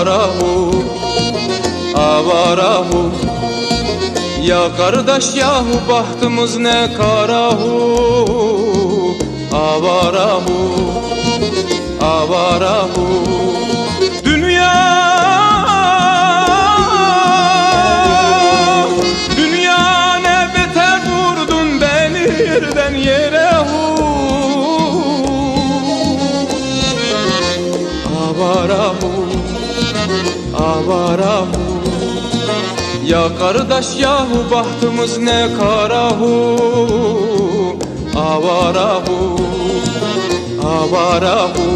avarahu Avarahu Ya kardeş yahu bahtımız ne karahu? Avarahu Avarahu Dünya Dünya ne beter vurdun beni yerden yere hu Avarahu. Ya kardeş yahu bahtımız ne karahu? Avarahu Avarahu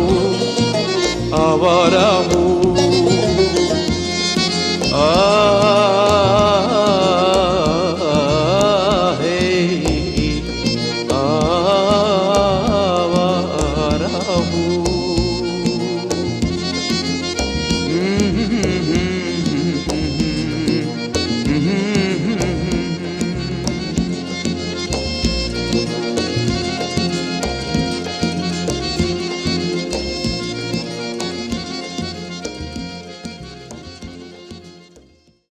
Avarahu